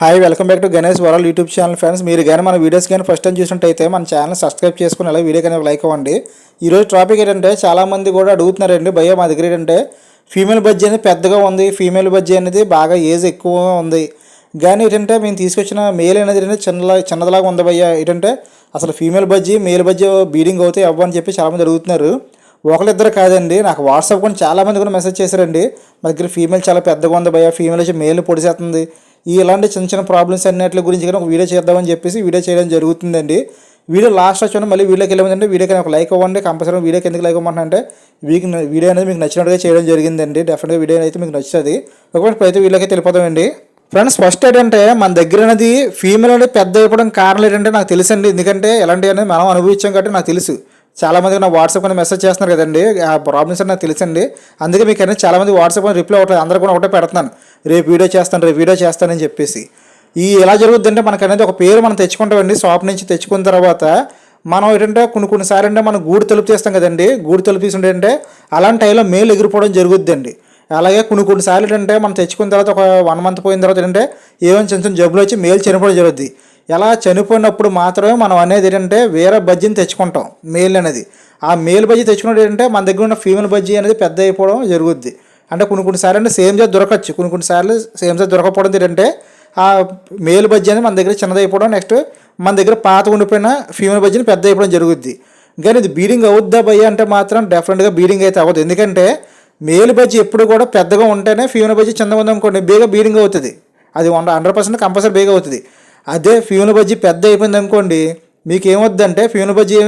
Hi welcome back to Ganesh world YouTube channel friends మీరు కానీ మన వీడియోస్ కానీ ఫస్ట్ టైం చూసినట్టయితే మన ఛానల్ సబ్స్క్రైబ్ చేసుకుని అలా వీడియో కానీ లైక్ అవ్వండి. ఈరోజు టాపిక్ ఏంటంటే చాలామంది కూడా అడుగుతున్నారండి భయ్య మా దగ్గర ఏంటంటే ఫీమేల్ బజ్జీ అనేది పెద్దగా ఉంది ఫీమేల్ బజ్జీ అనేది బాగా ఏజ్ ఎక్కువ ఉంది. కానీ ఏంటంటే మేము తీసుకొచ్చిన మేల్ అనేది ఏంటంటే చిన్నలా చిన్నదిలాగా ఉంది భయ్య. ఏంటంటే అసలు female budgie male budgie breeding అవుతాయి అవ్వని చెప్పి చాలామంది అడుగుతున్నారు. ఒకరిద్దరు కాదండి నాకు వాట్సాప్ కూడా చాలామంది కూడా మెసేజ్ చేశారండి. మా దగ్గర ఫీమేల్ చాలా పెద్దగా ఉంది భయ్య ఫీమేల్ వచ్చి మేల్ని పొడిసేస్తుంది ఇలాంటి చిన్న చిన్న ప్రాబ్లమ్స్ అన్నిటి గురించి కానీ ఒక వీడియో చేద్దామని చెప్పేసి వీడియో చేయడం జరుగుతుందండి. వీడియో లాస్ట్ వచ్చిన మళ్ళీ వీడియోకి వెళ్ళమంటే వీడియోకి ఒక లైక్ అవ్వండి కంపల్సరీ వీడియోకి ఎందుకు లైక్ అవ్వమంటే అంటే వీక్ వీడియో అనేది మీకు నచ్చినట్టుగా చేయడం జరిగిందండి. డెఫినెట్గా వీడియో అయితే మీకు నచ్చుతుంది. ఒకవేళ ప్రతి వీడియోకి వెళ్ళిపోతామండి. ఫ్రెండ్స్ ఫస్ట్ ఏంటంటే మన దగ్గర అనేది ఫీమేల్ అనేది పెద్ద అయిపోవడం కారణం ఏంటంటే నాకు తెలుసండి. ఎందుకంటే ఎలాంటివి అనేది మనం అనుభవించాం కాబట్టి నాకు తెలుసు. చాలా మంది నా వాట్సాప్ అని మెసేజ్ చేస్తున్నారు కదండి. ఆ ప్రాబ్లమ్స్ నాకు తెలుసండి. అందుకే మీకు అనేది చాలామంది వాట్సాప్ అని రిప్లై అవ్వట్లేదు అందరూ కూడా ఒకటే పెడుతున్నాను. రేపు వీడియో చేస్తాను రేపు వీడియో చేస్తానని చెప్పేసి. ఈ ఎలా జరుగుతుందంటే మనకు అనేది ఒక పేరు మనం తెచ్చుకుంటామండి. షాప్ నుంచి తెచ్చుకున్న తర్వాత మనం ఏంటంటే కొన్ని కొన్నిసార్లు అంటే మనం గూడు తలుపు చేస్తాం కదండి. గూడు తలుపు తీసుకుంటే అంటే అలాంటి టైంలో మేలు ఎగిరిపోవడం జరుగుద్దండి. అలాగే కొన్ని కొన్నిసార్లు ఏంటంటే మనం తెచ్చుకున్న తర్వాత ఒక వన్ మంత్ పోయిన తర్వాత ఏంటంటే ఏమైనా చిన్న చిన్న జబ్బులు వచ్చి మేలు చనిపోవడం జరుగుద్ది. ఎలా చనిపోయినప్పుడు మాత్రమే మనం అనేది ఏంటంటే వేరే బజ్జీని తెచ్చుకుంటాం మేల్ అనేది. ఆ మేల్ బజ్జీ తెచ్చుకున్నప్పుడు ఏంటంటే మన దగ్గర ఉన్న ఫీమేల్ బజ్జీ అనేది పెద్ద అయిపోవడం జరుగుద్ది. అంటే కొన్ని కొన్నిసార్లు అంటే సేమ్ జాతి దొరకచ్చు. కొన్ని కొన్నిసార్లు సేమ్ జాతి దొరకపోవడం ఏంటంటే ఆ మేల్ బజ్జీ అనేది మన దగ్గర చిన్నది అయిపోవడం నెక్స్ట్ మన దగ్గర పాత ఉండిపోయిన ఫీమేల్ బజ్జీని పెద్ద అయిపోవడం జరుగుద్ది. కానీ ఇది బీడింగ్ అవుద్దా భయ్య అంటే మాత్రం డెఫినెట్గా బీడింగ్ అయితే అవ్వదు. ఎందుకంటే మేల్ బజ్జీ ఎప్పుడు కూడా పెద్దగా ఉంటేనే ఫీమేల్ బజ్జీ చిన్నగా ఉందనుకోండి బేగా బీడింగ్ అవుతుంది. అది వన్ హండ్రెడ్ పర్సెంట్ కంపల్సరీ బేగా అవుతుంది. అదే ఫ్యూన్ బజ్జీ పెద్ద అయిపోయింది అనుకోండి మీకు ఏమొద్దంటే ఫ్యూన్ బజ్జీ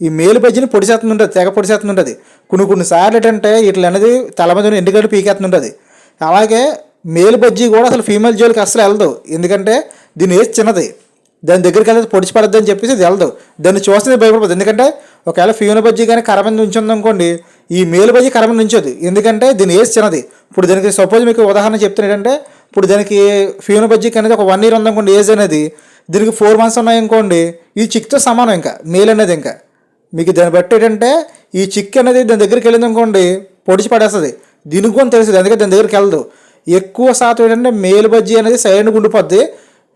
ఈ మేలు బజ్జీని పొడిసేస్తుంటుంది తెగ పొడిసేస్తుంటుంది కొన్ని కొన్ని సార్లు ఏంటంటే ఇట్లా అనేది తల మీద ఎండుగడ్డ పీకేస్తుంటుంది అలాగే మేలు బజ్జీ కూడా అసలు ఫీమేల్ జోలికి అసలు వెళ్ళదు. ఎందుకంటే దీని ఏజ్ చిన్నది దాని దగ్గరికి వెళ్ళి పొడిచి పడద్దు అని చెప్పేసి ఇది వెళ్ళదు. దాన్ని చూస్తే భయపడదు ఎందుకంటే ఒకవేళ ఫ్యూన బజ్జీ కానీ కర నుంచింది అనుకోండి ఈ మేలు బజ్జీ కర నుంచోదు ఎందుకంటే దీని ఏజ్ చిన్నది ఇప్పుడు దీనికి సపోజ్ మీకు ఉదాహరణ చెప్తున్నా ఏంటంటే ఇప్పుడు దానికి ఫ్యూన్ బజ్జీకి అనేది ఒక వన్ ఇయర్ ఉందనుకోండి ఏజ్ అనేది. దీనికి ఫోర్ మంత్స్ ఉన్నాయనుకోండి ఈ చిక్తో సమానం ఇంకా మేల్ అనేది ఇంకా. మీకు దాన్ని బట్టి ఏంటంటే ఈ చిక్ అనేది దాని దగ్గరికి వెళ్ళింది అనుకోండి పొడిచి పడేస్తుంది. దీనికి కూడా తెలుస్తుంది అందుకే దాని దగ్గరికి వెళ్ళదు. ఎక్కువ శాతం ఏంటంటే మేల్ బజ్జి అనేది సైలెంట్గా ఉండిపోద్ది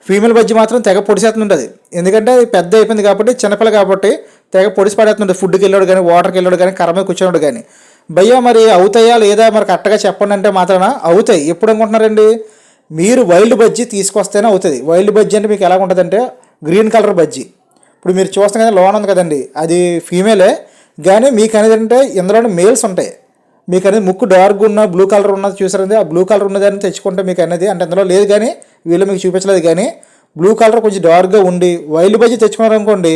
ఫీమేల్ బజ్జి మాత్రం తెగ పొడిసేస్తుంటుంది ఎందుకంటే అది పెద్ద అయిపోయింది కాబట్టి చిన్నపిల్ల కాబట్టి తెగ పొడిసి పడేస్తుంటుంది. ఫుడ్కి వెళ్ళాడు కానీ వాటర్కి వెళ్ళాడు కానీ కర్ర మీద కూర్చున్నాడు కానీ. భయ్యా మరి అవుతాయా లేదా? మరి కరెక్ట్గా చెప్పండి అంటే మాత్రాన అవుతాయి. ఎప్పుడు అనుకుంటున్నారండి? మీరు వైల్డ్ బజ్జీ తీసుకొస్తేనే అవుతుంది. వైల్డ్ బజ్జీ అంటే మీకు ఎలా ఉంటుందంటే గ్రీన్ కలర్ బజ్జీ. ఇప్పుడు మీరు చూస్తాం కదా లోన్ ఉంది కదండి. అది ఫీమేలే కానీ మీకు అనేది అంటే ఇందులో మేల్స్ ఉంటాయి. మీకు అనేది ముక్కు డార్క్ ఉన్న బ్లూ కలర్ ఉన్నది చూసారండి ఆ బ్లూ కలర్ ఉన్నదాన్ని తెచ్చుకుంటే మీకు అనేది అంటే అందులో లేదు కానీ వీళ్ళు మీకు చూపించలేదు కానీ బ్లూ కలర్ కొంచెం డార్క్గా ఉండి వైల్డ్ బజ్జీ తెచ్చుకున్నారనుకోండి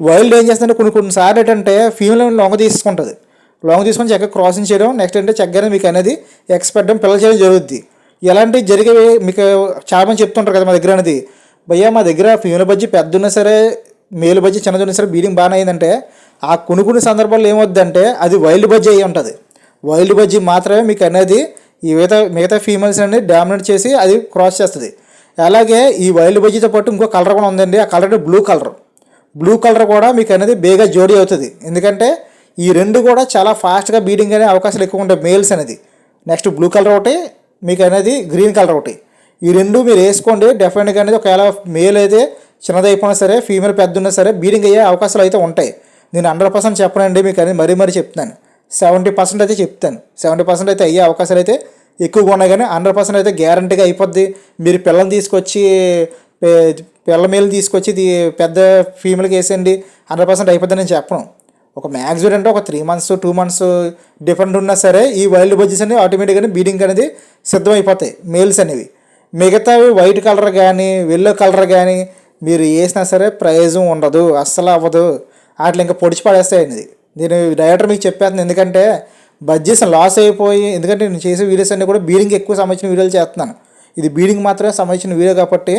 వైల్డ్ ఏం చేస్తుందంటే కొన్ని కొన్నిసార్లు ఏంటంటే ఫీమేల్ లొంగ తీసుకుంటుంది. లాంగ్ తీసుకొని చక్కగా క్రాసింగ్ చేయడం నెక్స్ట్ అంటే చక్కగా మీకు అనేది ఎక్స్పెక్ట్ పిల్లలు చేయడం జరుగుద్ది. ఎలాంటి జరిగేవి మీకు చాలా మంది చెప్తుంటారు కదా మా దగ్గర అనేది. భయ్యా మా దగ్గర ఫ్యూన బజ్జీ పెద్ద ఉన్నా సరే మేలు బజ్జీ చిన్నది ఉన్నా సరే బీడింగ్ బాగానే అయిందంటే ఆ కొన్ని కొన్ని సందర్భాల్లో ఏమవుద్దంటే అది వైల్డ్ బజ్జీ అయ్యి ఉంటుంది. వైల్డ్ బజ్జీ మాత్రమే మీకు అనేది ఈ మిగతా మిగతా ఫీమేల్స్ అనేది డామినేట్ చేసి అది క్రాస్ చేస్తుంది. అలాగే ఈ వైల్డ్ బజ్జీతో పాటు ఇంకో కలర్ కూడా ఉందండి. ఆ colour blue colour blue colour కూడా మీకు అనేది బేగా జోడీ అవుతుంది. ఎందుకంటే ఈ రెండు కూడా చాలా ఫాస్ట్గా బీడింగ్ అనే అవకాశాలు ఎక్కువ ఉంటాయి మేల్స్ అనేది. నెక్స్ట్ బ్లూ కలర్ ఒకటి మీకు అనేది గ్రీన్ కలర్ ఒకటి. ఈ రెండు మీరు వేసుకోండి డెఫినెట్గా అనేది ఒకవేళ మేల్ అయితే చిన్నదైపోయినా సరే ఫీమేల్ పెద్ద ఉన్నా సరే బీడింగ్ అయ్యే అవకాశాలు అయితే ఉంటాయి. నేను హండ్రెడ్ పర్సెంట్ చెప్పనండి మీకు అనేది మరీ మరీ చెప్తాను సెవెంటీ పర్సెంట్ అయితే చెప్తాను. సెవెంటీ పర్సెంట్ అయితే అయ్యే అవకాశాలు అయితే ఎక్కువగా ఉన్నాయి కానీ హండ్రెడ్ పర్సెంట్ అయితే గ్యారంటీగా అయిపోద్ది. మీరు పిల్లల్ని తీసుకొచ్చి పిల్ల మేలు తీసుకొచ్చి ఇది పెద్ద ఫీమేల్కి వేసేయండి. హండ్రెడ్ పర్సెంట్ అయిపోద్దని నేను చెప్పను. ఒక మ్యాక్సిమం అంటే ఒక three months two months different ఉన్నా సరే ఈ వైల్డ్ బజ్జెస్ అనేవి ఆటోమేటిక్గా బీడింగ్ అనేది సిద్ధమైపోతాయి. మేల్స్ అనేవి. మిగతావి వైట్ కలర్ కానీ వెల్లో కలర్ కానీ మీరు వేసినా సరే ప్రైజు ఉండదు అస్సలు అవ్వదు. వాటిని ఇంకా పొడిచి పడేస్తాయి అనేది. నేను డైరెక్టర్ మీకు చెప్పేస్తాను. ఎందుకంటే బడ్జెస్ లాస్ అయిపోయి ఎందుకంటే నేను చేసే వీడియోస్ అన్నీ కూడా బీడింగ్ ఎక్కువ సంబంధించిన వీడియోలు చేస్తున్నాను. ఇది బీడింగ్ మాత్రమే సంబంధించిన వీడియో కాబట్టి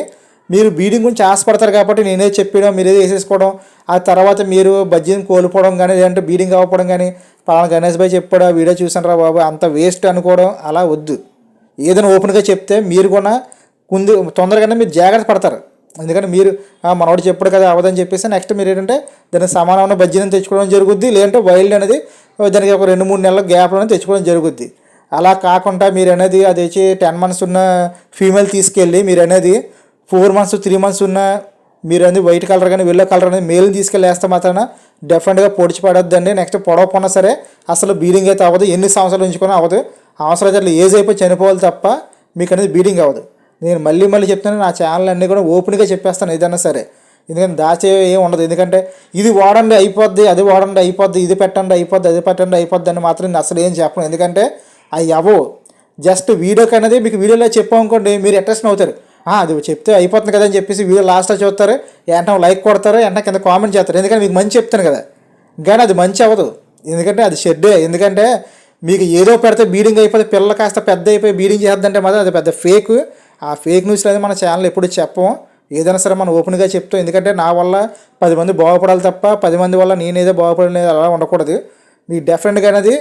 మీరు బీడింగ్ గురించి ఆశపడతారు కాబట్టి నేనే చెప్పడం మీరే వేసేసుకోవడం. ఆ తర్వాత మీరు బడ్జెట్ని కోల్పోవడం కానీ లేదంటే బీడింగ్ అవ్వడం కానీ పలానా గణేష్ భాయ్ చెప్పాడు ఆ వీడియో చూసాను రా బాబు అంత వేస్ట్ అనుకోవడం అలా వద్దు. ఏదైనా ఓపెన్గా చెప్తే మీరు కూడా ముందు తొందరగానే మీరు జాగ్రత్త పడతారు. ఎందుకంటే మీరు "ఆ, మనోడు చెప్పాడు కదా అవ్వదని చెప్పేసి నెక్స్ట్ మీరు ఏంటంటే దానికి సమానమైన బజ్జీని తెచ్చుకోవడం జరుగుద్ది లేదంటే వైల్డ్ అనేది దానికి ఒక రెండు మూడు నెలల గ్యాప్లోనే తెచ్చుకోవడం జరుగుద్ది. అలా కాకుండా మీరు అనేది అది వచ్చి టెన్ మంత్స్ ఉన్న ఫీమేల్ తీసుకెళ్ళి మీరు అనేది ఫోర్ మంత్స్ త్రీ మంత్స్ ఉన్న మీరు అనేది వైట్ కలర్ కానీ వెల్లో కలర్ అనేది మేల్ని తీసుకెళ్ళి వేస్తే మాత్రాన డెఫినెట్గా పొడిచి పడొద్దండి. నెక్స్ట్ పొడవపోయినా సరే అసలు బీడింగ్ అయితే అవ్వదు. ఎన్ని సంవత్సరాలు ఉంచుకున్నా అవ్వదు. అవసరం అయితే ఏజ్ అయిపోయి చనిపోవాలి తప్ప మీకు అనేది బీడింగ్ అవ్వదు. నేను మళ్ళీ మళ్ళీ చెప్తున్నాను నా ఛానల్ అన్నీ కూడా ఓపెన్గా చెప్పేస్తాను ఏదైనా సరే. ఎందుకంటే దాచే ఏం ఉండదు. ఎందుకంటే ఇది వాడండి అయిపోద్ది అది వాడండి అయిపోద్ది ఇది పెట్టండి అయిపోద్ది అది పెట్టండి అయిపోద్ది అని మాత్రం నేను అసలు ఏం చెప్పను. ఎందుకంటే అవి అవ్వవు. జస్ట్ వీడియోకి అనేది మీకు వీడియోలో చెప్పామనుకోండి మీరు అట్రాక్షన్ అవుతారు. అది చెప్తే అయిపోతుంది కదా అని చెప్పేసి వీడియో లాస్ట్లో చూస్తారు. వెంటనే లైక్ కొడతారు వెంటనే కింద కామెంట్ చేస్తారు. ఎందుకంటే మీకు మంచి చెప్తాను కదా. కానీ అది మంచి అవ్వదు. ఎందుకంటే అది షెడ్డే ఎందుకంటే మీకు ఏదో పెడితే బీడింగ్ అయిపోతే పిల్లలు కాస్త పెద్ద అయిపోయి బీడింగ్ చేద్దంటే మాత్రం అది పెద్ద ఫేక్ ఆ ఫేక్ న్యూస్ అనేది మన ఛానల్ ఎప్పుడు చెప్పము. ఏదైనా సరే మనం ఓపెన్గా చెప్తాం. ఎందుకంటే నా వల్ల పది మంది బాగుపడాలి తప్ప పది మంది వల్ల నేనేదో బాగుపడలేదు అలా ఉండకూడదు. మీకు డెఫినెట్గా అనేది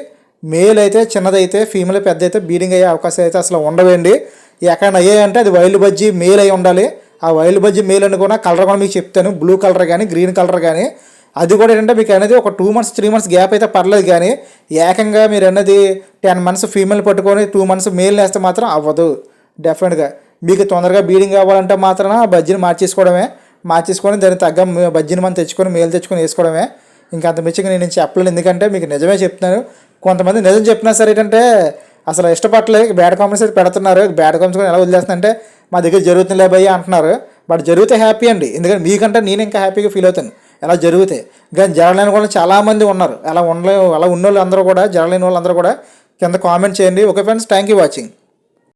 మేల్ అయితే చిన్నదైతే ఫీమేల్ పెద్ద అయితే బీడింగ్ అయ్యే అవకాశం అయితే అసలు ఉండవండి. ఎక్కడ అయ్యాయంటే అది వైల్డ్ బజ్జీ మేల్ అయి ఉండాలి. ఆ వైల్డ్ బజ్జీ మేల్ అని కూడా కలర్ కూడా మీకు చెప్తాను. బ్లూ కలర్ కానీ గ్రీన్ కలర్ కానీ. అది కూడా ఏంటంటే మీకు అనేది ఒక two months three months gap అయితే పర్లేదు కానీ ఏకంగా మీరు అన్నది టెన్ మంత్స్ ఫీమేల్ పట్టుకొని టూ మంత్స్ మేల్ వేస్తే మాత్రం అవ్వదు. డెఫినెట్గా మీకు తొందరగా బీడింగ్ అవ్వాలంటే మాత్రం ఆ బజ్జీని మార్చేసుకోవడమే. మార్చేసుకొని దానికి తగ్గ బజ్జీని మనం తెచ్చుకొని మేలు తెచ్చుకొని వేసుకోవడమే. ఇంకా అంత మించిగా నేను చెప్పలేను. ఎందుకంటే మీకు నిజమే చెప్తున్నాను. కొంతమంది నిజం చెప్పినా సరే ఏంటంటే అసలు ఇష్టపడలేదు బ్యాడ్ కామెంట్స్ అయితే పెడుతున్నారు. బ్యాడ్ కామెంట్స్ కూడా ఎలా వదిలేస్తుందంటే మా దగ్గర జరుగుతుందిలే భయ్య అంటున్నారు. బట్ జరిగితే హ్యాపీ అండి. ఎందుకంటే మీకంటే నేను ఇంకా హ్యాపీగా ఫీల్ అవుతాను. ఎలా జరిగితే. కానీ జరగలేని వాళ్ళు చాలామంది ఉన్నారు. అలా ఉండలే అలా ఉన్న వాళ్ళు అందరూ కూడా జరగలేని వాళ్ళందరూ కూడా కింద కామెంట్ చేయండి. Okay friends thank you watching